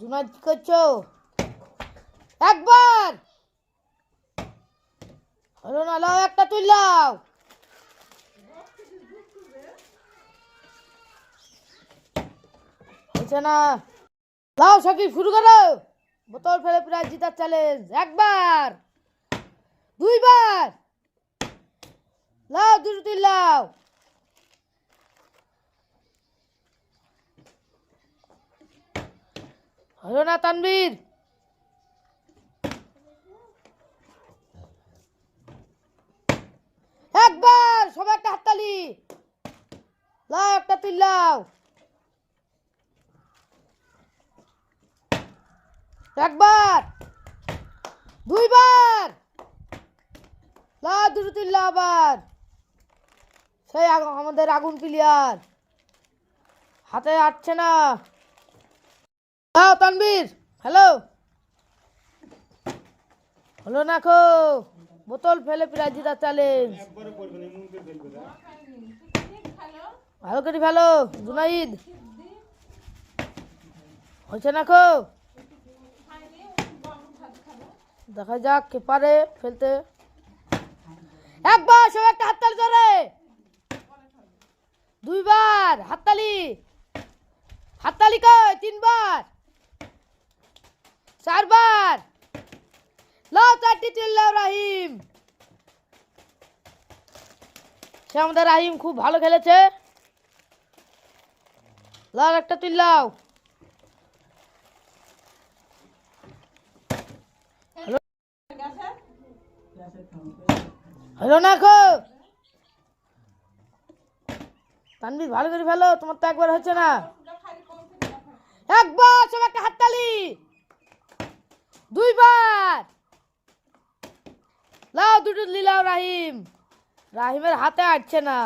জুনাদ কি করছ? একবার! হলো না, লাও একটা তুললাও হচ্ছে না। লাও সকি শুরু করো! বোতল ফেলে প্রায় জিতার চ্যালেঞ্জ একবার! দুইবার! লাও, দুটো তুললাও হলো না তানবীর একবার সবাই একটা হাততালি। লাও, একটা তুললাও একবার দুইবার লাও, দুটো তুললাও আবার। সেই আমাদের আগুন প্লেয়ার হাতে আটছে না। হ্যাঁ তানবীর হ্যালো হলো না খো বোতল ফেলে প্রায় জিতা চ্যালেঞ্জ ভালো করে ভালো জুনাইদ। হয়েছে না খো দেখা যাক কে পারে ফেলতে। একবার সব একটা হাততালি ধরে। দুইবার, হাততালি কই তিনবার চারবার লাও চারটি চিল্লাও রাহিম। সে আমাদের রাহিম খুব ভালো খেলেছে। লাল একটা চিল্লাও হলো না খো। তানবীর ভালো করে ভালো তোমার তো একবার হচ্ছে না। একবার সব একটা হাততালি। দুইবার। লাও দুটো লিলাও রাহিম। রাহিমের হাতে আটছে না।